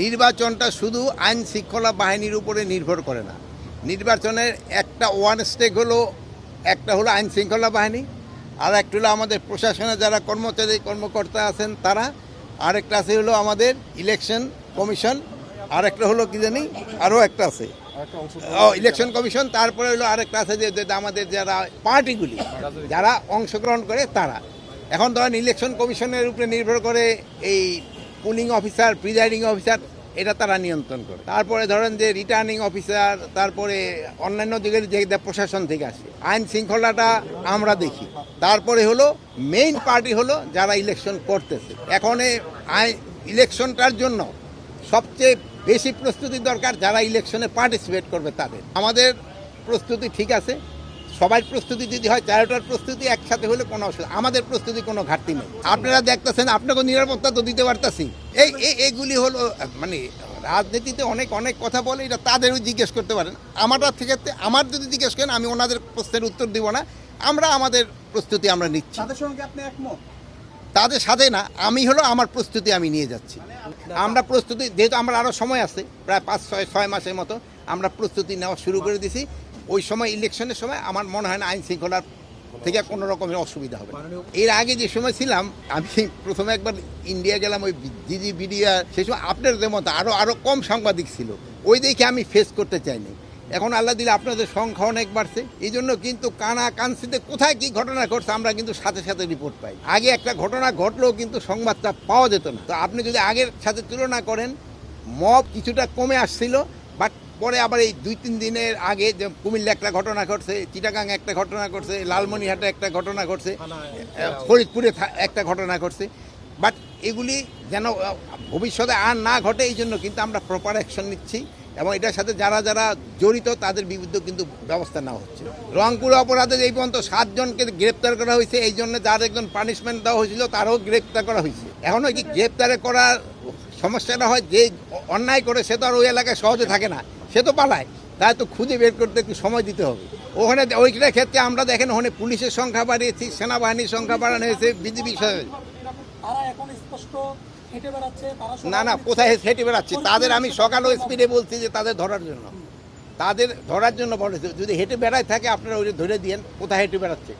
নির্বাচনটা শুধু আইন শৃঙ্খলা বাহিনীর উপরে নির্ভর করে না। নির্বাচনের একটা ওয়ান স্টেক হলো একটা হলো আইন শৃঙ্খলা বাহিনী আর একটা হলো আমাদের প্রশাসনে যারা কর্মচারী কর্মকর্তা আছেন তারা আরেকটা আছে হলো আমাদের ইলেকশন কমিশন আর একটা হলো কি জানি আরও একটা আছে। ইলেকশন কমিশন তারপরে হলো আরেকটা আছে যে যে আমাদের যারা পার্টিগুলি যারা অংশগ্রহণ করে তারা। এখন ধরেন ইলেকশন কমিশনের উপরে নির্ভর করে এই পুলিং অফিসার, প্রিজাইডিং অফিসার, এটা তারা নিয়ন্ত্রণ করে। তারপরে ধরেন যে রিটার্নিং অফিসার, তারপরে অন্যান্য দিকের যে প্রশাসন থেকে আসে। আইন শৃঙ্খলাটা আমরা দেখি। তারপরে হলো মেইন পার্টি হলো যারা ইলেকশন করতেছে। এখন আইন ইলেকশনটার জন্য সবচেয়ে বেশি প্রস্তুতি দরকার যারা ইলেকশনে পার্টিসিপেট করবে তাদের। আমাদের প্রস্তুতি ঠিক আছে। সবার প্রস্তুতি যদি হয় চারোটার প্রস্তুতি একসাথে হলে কোনো অসুবিধা আমাদের প্রস্তুতি কোনো ঘাটতি নেই। আপনারা দেখতেছেন আপনাকে নিরাপত্তা তো দিতে পারতেছি। এই এই- এগুলি হলো মানে রাজনীতিতে অনেক অনেক কথা বলে এটা তাদেরও জিজ্ঞেস করতে পারেন। আমারটা থেকে আমার যদি জিজ্ঞেস করেন আমি ওনাদের প্রশ্নের উত্তর দিব না। আমরা আমাদের প্রস্তুতি আমরা নিচ্ছি। তাদের সঙ্গে আপনি একমত? তাদের সাথে না আমি হলো আমার প্রস্তুতি আমি নিয়ে যাচ্ছি। আমরা প্রস্তুতি যেহেতু আমরা আরও সময় আছে প্রায় পাঁচ ছয় ছয় মাসের মতো আমরা প্রস্তুতি নেওয়া শুরু করে দিছি। ওই সময় ইলেকশনের সময় আমার মনে হয় না আইন শৃঙ্খলার থেকে কোনো রকমের অসুবিধা হবে। না। এর আগে যে সময় ছিলাম আমি প্রথমে একবার ইন্ডিয়া গেলাম ওই জিজি বিডিয়া সেই সময় আপনাদের মতো আরও আরও কম সাংবাদিক ছিল। ওই দেখে আমি ফেস করতে চাইনি। এখন আল্লাহ দিলে আপনাদের সংখ্যা অনেক বাড়ছে। এই জন্য কিন্তু কানা কানসিতে কোথায় কি ঘটনা ঘটছে আমরা কিন্তু সাথে সাথে রিপোর্ট পাই। আগে একটা ঘটনা ঘটলেও কিন্তু সংবাদটা পাওয়া যেত না। তো আপনি যদি আগের সাথে তুলনা করেন মব কিছুটা কমে আসছিল বাট পরে আবার এই দুই তিন দিনের আগে যে কুমিল্লা একটা ঘটনা ঘটছে চিটাগাং একটা ঘটনা ঘটছে লালমনিহাটে একটা ঘটনা ঘটছে ফরিদপুরে একটা ঘটনা ঘটছে। বাট এগুলি যেন ভবিষ্যতে আর না ঘটে এই জন্য কিন্তু আমরা প্রপার অ্যাকশন নিচ্ছি এবং এটার সাথে যারা যারা জড়িত তাদের বিরুদ্ধে কিন্তু ব্যবস্থা নেওয়া হচ্ছে। রংপুর অপরাধে এই পর্যন্ত সাতজনকে গ্রেপ্তার করা হয়েছে এই জন্য যার একজন পানিশমেন্ট দেওয়া হয়েছিল তারও গ্রেপ্তার করা হয়েছে। এখন ওই কি গ্রেপ্তারে করার সমস্যাটা হয় যে অন্যায় করে সে তো আর ওই এলাকায় সহজে থাকে না। সে তো পালায়। তাই তো খুঁজে বের করতে একটু সময় দিতে হবে। ওখানে ওইটার ক্ষেত্রে আমরা দেখেন ওখানে পুলিশের সংখ্যা বাড়িয়েছি সেনাবাহিনীর সংখ্যা বাড়ানো হয়েছে বেড়াচ্ছে না না কোথায় হেঁটে বেড়াচ্ছে? তাদের আমি সকালও স্পিডে বলছি যে তাদের ধরার জন্য। তাদের ধরার জন্য বলেছে যদি হেঁটে বেড়ায় থাকে আপনারা ওই ধরে দিয়েন কোথায় হেঁটে বেড়াচ্ছে?